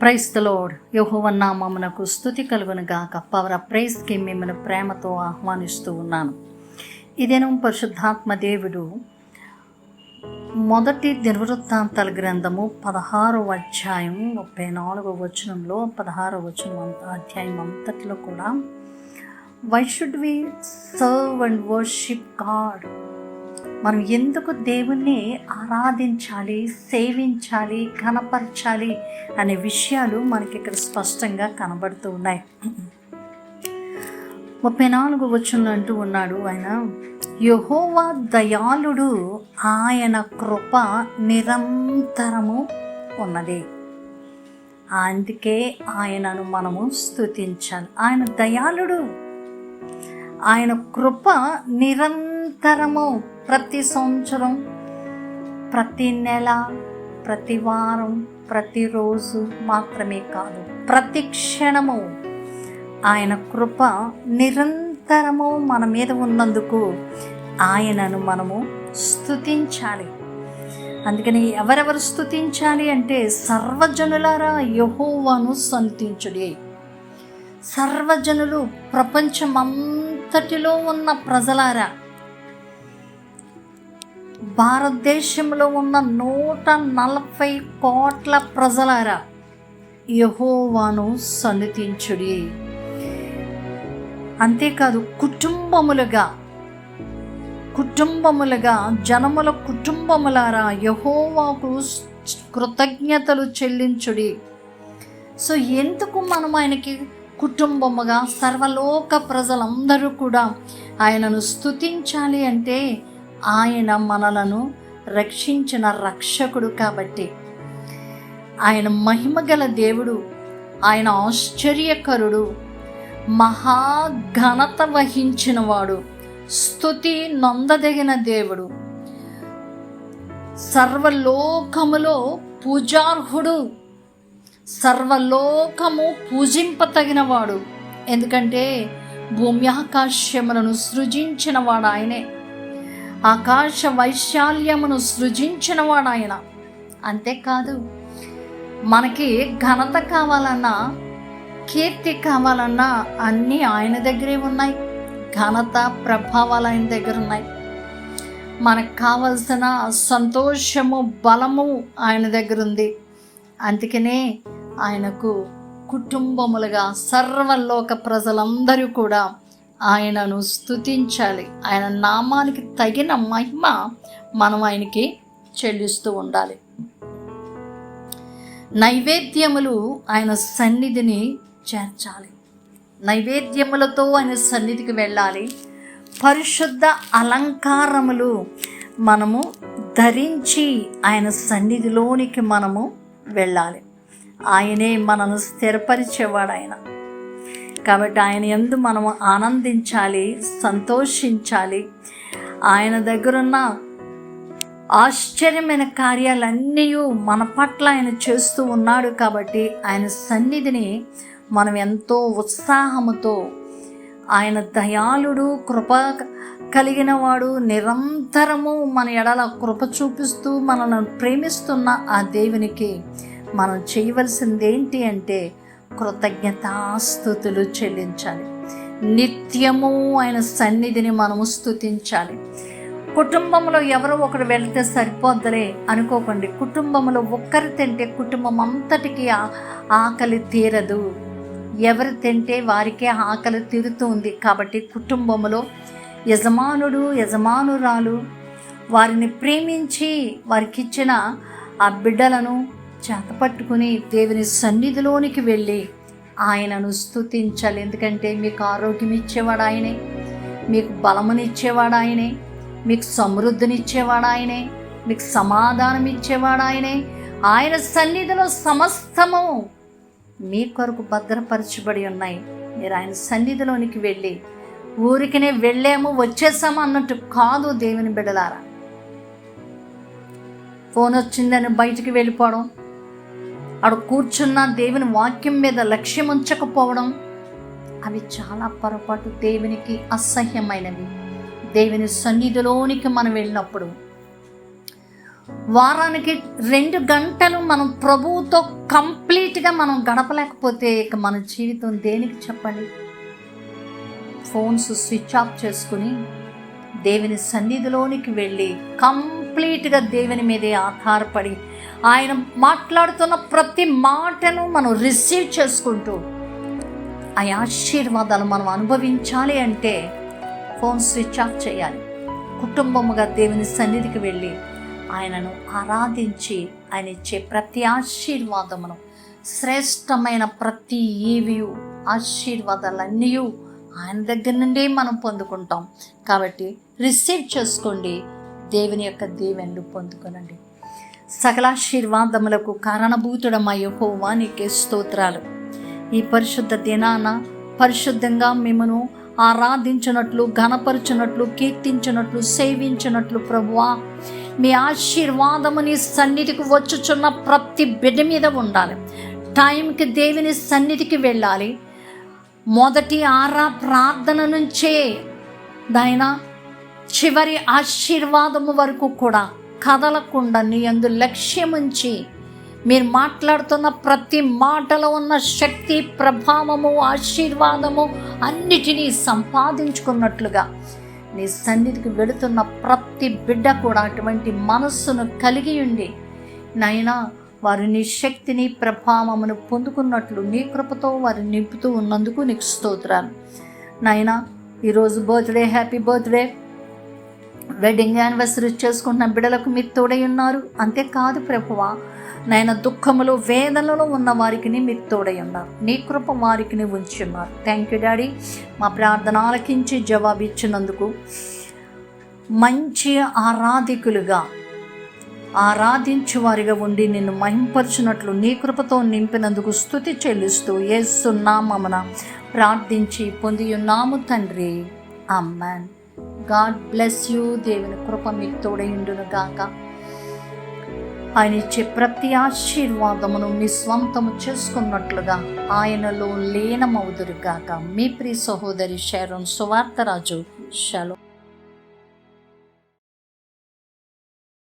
Price the load యహోవన్నామమునకు స్థుతి కలుగును గాక. పవర్ ప్రైస్కి మిమ్మల్ని ప్రేమతో ఆహ్వానిస్తూ ఉన్నాను. ఇదేనో పరిశుద్ధాత్మ దేవుడు మొదటి దినవృత్తాంతాల గ్రంథము పదహారవ అధ్యాయం ముప్పై నాలుగవ వచనంలో పదహారవ వచనం అంత అధ్యాయం అంతట్లో కూడా why should we serve and worship God మనం ఎందుకు దేవుణ్ణి ఆరాధించాలి సేవించాలి కనపరచాలి అనే విషయాలు మనకి ఇక్కడ స్పష్టంగా కనబడుతూ ఉన్నాయి. ముప్పై నాలుగు వచ్చిందంటూ అంటూ ఉన్నాడు ఆయన యహోవా దయాళుడు ఆయన కృప నిరంతరము ఉన్నది. అందుకే ఆయనను మనము స్తుతించాలి. ఆయన దయాళుడు. ఆయన కృప నిరంతరము ప్రతి సంవత్సరం ప్రతి నెల ప్రతి వారం ప్రతిరోజు మాత్రమే కాదు. ప్రతి క్షణము ఆయన కృప నిరంతరము మన మీద ఉన్నందుకు ఆయనను మనము స్థుతించాలి అందుకని ఎవరెవరు స్థుతించాలి అంటే సర్వజనులారా యహోవాను సంతించుడి. సర్వజనులు ప్రపంచమంతటిలో ఉన్న ప్రజలారా భారతదేశంలో ఉన్న నూట నలభై కోట్ల ప్రజలారా యహోవాను సన్నిధించుడి. అంతేకాదు కుటుంబములుగా కుటుంబములుగా జనముల కుటుంబములారా యహోవాకు కృతజ్ఞతలు చెల్లించుడి. సో ఎందుకు మనం ఆయనకి కుటుంబముగా సర్వలోక ప్రజలందరూ కూడా ఆయనను స్తుతించాలి అంటే ఆయన మనలను రక్షించిన రక్షకుడు కాబట్టి. ఆయన మహిమగల దేవుడు ఆయన ఆశ్చర్యకరుడు మహాఘనత వహించినవాడు స్థుతి నొందదగిన దేవుడు. సర్వలోకములో పూజార్హుడు సర్వలోకము పూజింపతగినవాడు. ఎందుకంటే భూమ్యాకాశ్యములను సృజించినవాడు ఆయనే. ఆకాశ వైశాల్యమును సృజించినవాడు ఆయన అంతేకాదు మనకి ఘనత కావాలన్నా కీర్తి కావాలన్నా అన్నీ ఆయన దగ్గరే ఉన్నాయి. ఘనత ప్రభావాలు ఆయన దగ్గర ఉన్నాయి. మనకు కావలసిన సంతోషము బలము ఆయన దగ్గర ఉంది. అందుకనే ఆయనకు కుటుంబములుగా సర్వలోక ప్రజలందరూ కూడా ఆయనను స్తుతించాలి. ఆయన నామానికి తగిన మహిమ మనం ఆయనకి చెల్లిస్తూ ఉండాలి. నైవేద్యములు ఆయన సన్నిధిని చేర్చాలి. నైవేద్యములతో ఆయన సన్నిధికి వెళ్ళాలి. పరిశుద్ధ అలంకారములు మనము ధరించి ఆయన సన్నిధిలోనికి మనము వెళ్ళాలి. ఆయనే మనను స్థిరపరిచేవాడు ఆయన. కాబట్టి ఆయన ఎందు మనము ఆనందించాలి సంతోషించాలి. ఆయన దగ్గరున్న ఆశ్చర్యమైన కార్యాలన్నీ మన పట్ల ఆయన చేస్తూ ఉన్నాడు కాబట్టి ఆయన సన్నిధిని మనం ఎంతో ఉత్సాహముతో ఆయన దయాళుడు కృప కలిగిన వాడు నిరంతరము మన ఎడల కృప చూపిస్తూ మనల్ని ప్రేమిస్తున్న ఆ దేవునికి మనం చేయవలసింది ఏంటి అంటే కృతజ్ఞతాస్థుతులు చెల్లించాలి. నిత్యము ఆయన సన్నిధిని మనము స్థుతించాలి కుటుంబంలో ఎవరో ఒకరు వెళితే సరిపోద్దలే అనుకోకండి. కుటుంబంలో ఒక్కరు తింటే కుటుంబం అంతటికి ఆకలి తీరదు. ఎవరు తింటే వారికే ఆకలి తీరుతుంది కాబట్టి కుటుంబంలో యజమానుడు యజమానురాలు వారిని ప్రేమించి వారికి ఇచ్చిన ఆ బిడ్డలను చేత పట్టుకుని దేవుని సన్నిధిలోనికి వెళ్ళి ఆయనను స్తుతించాలి. ఎందుకంటే మీకు ఆరోగ్యం ఇచ్చేవాడు ఆయనే మీకు బలమునిచ్చేవాడు ఆయనే మీకు సమృద్ధినిచ్చేవాడు ఆయనే మీకు సమాధానం ఇచ్చేవాడు ఆయనే. ఆయన సన్నిధిలో సమస్తము మీ కొరకు భద్రపరచబడి ఉన్నాయి. మీరు ఆయన సన్నిధిలోనికి వెళ్ళి ఊరికినే వెళ్ళాము వచ్చేసాము అన్నట్టు కాదు దేవుని బిడలారా ఫోన్ వచ్చిందని బయటికి వెళ్ళిపోవడం అక్కడ కూర్చున్న దేవుని వాక్యం మీద లక్ష్యం ఉంచకపోవడం అవి చాలా పొరపాటు దేవునికి అసహ్యమైనవి. దేవుని సన్నిధిలోనికి మనం వెళ్ళినప్పుడు వారానికి రెండు గంటలు మనం ప్రభువుతో కంప్లీట్గా మనం గడపలేకపోతే ఇక మన జీవితం దేనికి చెప్పండి? ఫోన్స్ స్విచ్ ఆఫ్ చేసుకుని దేవుని సన్నిధిలోనికి వెళ్ళి కంప్లీట్గా దేవుని మీదే ఆధారపడి ఆయన మాట్లాడుతున్న ప్రతి మాటను మనం రిసీవ్ చేసుకుంటూ ఆ ఆశీర్వాదాలు మనం అనుభవించాలి అంటే ఫోన్ స్విచ్ ఆఫ్ చేయాలి. కుటుంబముగా దేవుని సన్నిధికి వెళ్ళి ఆయనను ఆరాధించి ఆయన ఇచ్చే ప్రతి ఆశీర్వాదమును శ్రేష్టమైన ప్రతి ఈవియు ఆశీర్వాదాలన్నీ ఆయన దగ్గర నుండి మనం పొందుకుంటాం. కాబట్టి రిసీవ్ చేసుకోండి. దేవుని యొక్క దీవెనలు పొందుకొనండి. సకలాశీర్వాదములకు కారణభూతుడమా యహోవా నీకే స్తోత్రాలు. ఈ పరిశుద్ధ దినాన పరిశుద్ధంగా మిమ్మను ఆరాధించినట్లు ఘనపరచునట్లు కీర్తించినట్లు సేవించినట్లు ప్రభువా మీ ఆశీర్వాదము నీ సన్నిధికి వచ్చుచున్న ప్రతి బిడ్డ మీద ఉండాలి. టైంకి దేవుని సన్నిధికి వెళ్ళాలి. మొదటి ఆరా ప్రార్థన నుంచే దాయన చివరి ఆశీర్వాదము వరకు కూడా కదలకుండా నీ అందు లక్ష్యముంచి మీరు మాట్లాడుతున్న ప్రతి మాటలో ఉన్న శక్తి ప్రభావము ఆశీర్వాదము అన్నిటినీ సంపాదించుకున్నట్లుగా నీ సన్నిధికి వెళుతున్న ప్రతి బిడ్డ కూడా అటువంటి మనస్సును కలిగి ఉండి నైనా వారు నీ శక్తిని ప్రభావమును పొందుకున్నట్లు నీ కృపతో వారు నింపుతూ ఉన్నందుకు నీకు స్తోత్రాలు. నాయనా ఈరోజు birthday happy birthday. Wedding anniversary చేసుకుంటున్న బిడ్డలకు మీరు తోడై ఉన్నారు. అంతేకాదు ప్రభువా నాయన దుఃఖములు వేదనలో ఉన్న వారికి మీరు తోడై ఉన్నారు. నీ కృప వారికి ఉంచి ఉన్నారు. థ్యాంక్ యూ డాడీ మా ప్రార్థన ఆలకించి జవాబు ఇచ్చినందుకు మంచి ఆరాధికులుగా ఆరాధించువారిగా ఉండి నిన్ను మహింపరచునట్లు నీ కృపతో నింపినందుకు స్థుతి చెల్లిస్తూ ఏసున్నామన ప్రార్థించి పొందియున్నాము తండ్రి. అమ్మాన్ గాడ్ బ్లెస్ యూ దేవుని కృప మీకు తోడయుండును గాక. ఆయన ఇచ్చే ప్రతి ఆశీర్వాదమును మీ స్వంతము చేసుకున్నట్లుగా ఆయనలో లీనమవుదురు గాక. మీ ప్రియ సహోదరి శరణ్ సువార్తరాజు. షలో